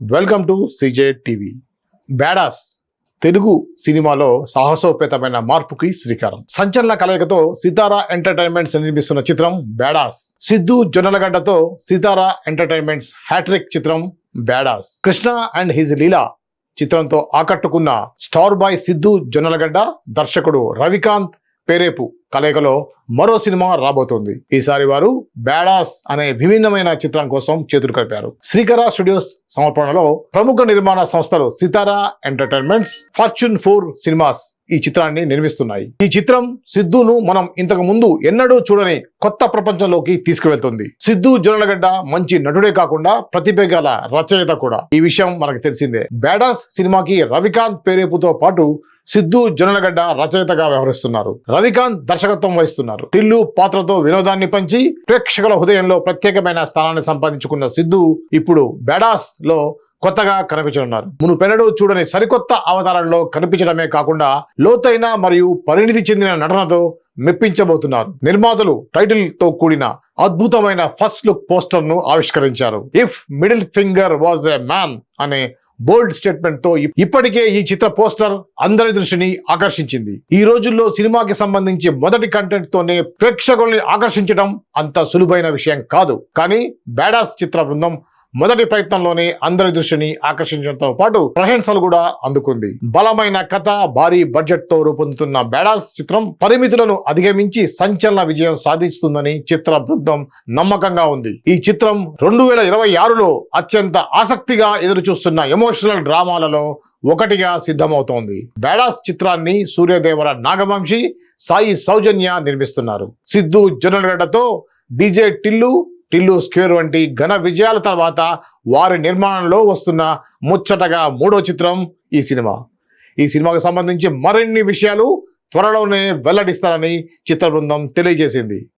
Welcome to CJ TV badass Telugu సినిమాలో సాహసోపేతమైన మార్పుకి శ్రీకారం. సంచలన కలయికతో సితారా ఎంటర్టైన్మెంట్స్ నిర్మిస్తున్న చిత్రం బ్యాడాస్ సిద్ధు జొన్నలగడ్డతో సితారా ఎంటర్టైన్మెంట్స్ హ్యాట్రిక్ చిత్రం badass Krishna and his Leela చిత్రంతో ఆకట్టుకున్న స్టార్ బాయ్ సిద్ధు జొన్నలగడ్డ దర్శకుడు రవికాంత్ పేరేపు. కలయికలో మరో సినిమా రాబోతోంది. ఈసారి వారు బ్యాడాస్ అనే విభిన్నమైన చిత్రం కోసం చేతులు కలిపారు. శ్రీకర స్టూడియోస్ సమర్పణలో ప్రముఖ నిర్మాణ సంస్థలు Sitara entertainments fortune four cinemas ఈ చిత్రాన్ని నిర్మిస్తున్నాయి. ఈ చిత్రం సిద్ధును మనం ఇంతకు ముందు ఎన్నడూ చూడని కొత్త ప్రపంచంలోకి తీసుకువెళ్తుంది. సిద్ధు జొన్నలగడ్డ మంచి నటుడే కాకుండా ప్రతిభ గల రచయిత కూడా. ఈ విషయం మనకు తెలిసిందే. బ్యాడాస్ సినిమాకి రవికాంత్ పేరేపుతో పాటు సిద్ధు జొన్నలగడ్డ రచయితగా వ్యవహరిస్తున్నారు. రవికాంత్ దర్శకత్వం వహిస్తున్నారు. టిల్లు పాత్రతో వినోదాన్ని పంచి ప్రేక్షకుల హృదయంలో ప్రత్యేకమైన స్థానాన్ని సంపాదించుకున్న సిద్ధు ఇప్పుడు బెడాస్లో కొత్తగా కనిపించనున్నారు. మునుపెన్నడూ చూడని సరికొత్త అవతారంలో కనిపించడమే కాకుండా లోతైన మరియు పరిణితి చెందిన నటనతో మెప్పించబోతున్నారు. నిర్మాతలు టైటిల్తో కూడిన అద్భుతమైన ఫస్ట్ లుక్ పోస్టర్ను ఆవిష్కరించారు. If middle finger was a man అనే బోల్డ్ స్టేట్మెంట్తో ఇప్పటికే ఈ చిత్ర పోస్టర్ అందరి దృష్టిని ఆకర్షించింది. ఈ రోజుల్లో సినిమాకి సంబంధించి మొదటి కంటెంట్ తోనే ప్రేక్షకుల్ని ఆకర్షించడం అంత సులువైన విషయం కాదు. కానీ బ్యాడాస్ చిత్ర బృందం మొదటి ప్రయత్నంలోనే అందరి దృష్టిని ఆకర్షించడంతో పాటు ప్రశంసలు కూడా అందుకుంది. బలమైన కథ భారీ బడ్జెట్తో రూపొందుతున్న బేడాస్ చిత్రం పరిమితులను అధిగమించి సంచలన విజయం సాధిస్తుందని చిత్ర బృందం నమ్మకంగా ఉంది. ఈ చిత్రం రెండు వేల ఇరవై ఆరులో అత్యంత ఆసక్తిగా ఎదురు చూస్తున్న ఎమోషనల్ డ్రామాలలో ఒకటిగా సిద్ధమవుతోంది. బేడాస్ చిత్రాన్ని సూర్యదేవర నాగవంశి సాయి సౌజన్య నిర్మిస్తున్నారు. సిద్ధు జొన్నలగడ్డతో డీజే టిల్లు టిల్లు స్క్వేర్ వంటి ఘన విజయాల తర్వాత వారి నిర్మాణంలో వస్తున్న ముచ్చటగా మూడో చిత్రం ఈ సినిమా. ఈ సినిమాకు సంబంధించి మరిన్ని విషయాలు త్వరలోనే వెల్లడిస్తారని చిత్ర బృందం తెలియజేసింది.